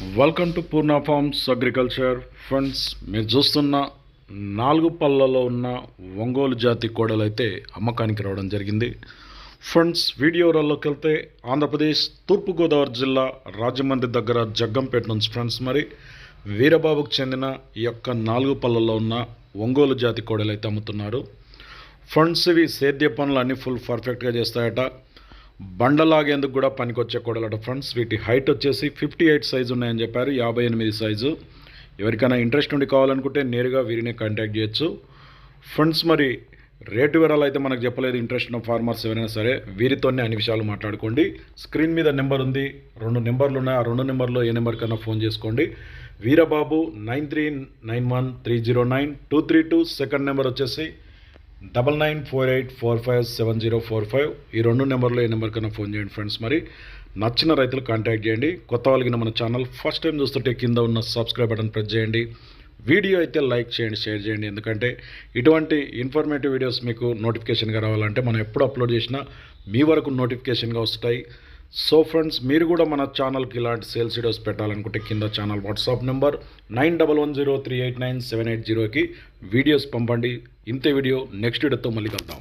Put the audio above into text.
Welcome to Purna farms agriculture friends మీరు చూస్తున్న నాలుగు పళ్ళలో ఉన్న ఒంగోలు జాతి కోడలు అయితే అమ్మకానికి రావడం జరిగింది. ఫ్రెండ్స్ వీడియోలలోకి వెళ్తే ఆంధ్రప్రదేశ్ తూర్పుగోదావరి జిల్లా రాజమండ్రి దగ్గర జగ్గంపేట నుంచి ఫ్రెండ్స్ మరి వీరబాబుకు చెందిన ఈ యొక్క నాలుగు పళ్ళలో ఉన్న ఒంగోలు జాతి కోడలు అయితే అమ్ముతున్నారు. ఫ్రెండ్స్ ఇవి సేద్య పనులు అన్నీ ఫుల్ పర్ఫెక్ట్గా చేస్తాయట. బండలాగేందుకు కూడా పనికొచ్చే కొడలట ఫ్రెండ్స్ వీటి హైట్ వచ్చేసి ఫిఫ్టీ ఎయిట్ సైజు ఉన్నాయని చెప్పారు. యాభై ఎనిమిది సైజు ఎవరికైనా ఇంట్రెస్ట్ ఉండి కావాలనుకుంటే నేరుగా వీరిని కాంటాక్ట్ చేయొచ్చు. ఫ్రెండ్స్ మరి రేటు వివరాలు అయితే మనకు చెప్పలేదు. ఇంట్రెస్ట్ ఉన్న ఫార్మర్స్ ఎవరైనా సరే వీరితోనే అన్ని విషయాలు మాట్లాడుకోండి. స్క్రీన్ మీద నెంబర్ ఉంది. రెండు నెంబర్లు ఉన్నాయి. ఆ రెండు నెంబర్లో ఏ నెంబర్ కన్నా ఫోన్ చేసుకోండి. Veerababu nine three nine one three zero nine two three two. Second number వచ్చేసి double nine four eight four five seven zero four five ఈ రెండు నెంబర్లో ఈ నెంబర్ కన్నా ఫోన్ చేయండి ఫ్రెండ్స్. మరి నచ్చిన రైతులు కాంటాక్ట్ చేయండి. కొత్త వాళ్ళకి మన ఛానల్ ఫస్ట్ టైం చూస్తుంటే కింద ఉన్న సబ్స్క్రైబ్ బటన్ ప్రెస్ చేయండి. వీడియో అయితే లైక్ చేయండి షేర్ చేయండి. ఎందుకంటే ఇటువంటి ఇన్ఫర్మేటివ్ వీడియోస్ మీకు నోటిఫికేషన్గా రావాలంటే మనం ఎప్పుడు అప్లోడ్ చేసినా మీ వరకు నోటిఫికేషన్గా వస్తాయి. సో ఫ్రెండ్స్ మీరు కూడా మన ఛానల్కి ఇలాంటి సేల్స్ వీడియోస్ పెట్టాలనుకుంటే కింద channel WhatsApp number nine double one zero three eight nine seven eight జీరోకి వీడియోస్ పంపండి. ఇంతే వీడియో నెక్స్ట్ వీడియోతో మళ్ళీ కలుద్దాం.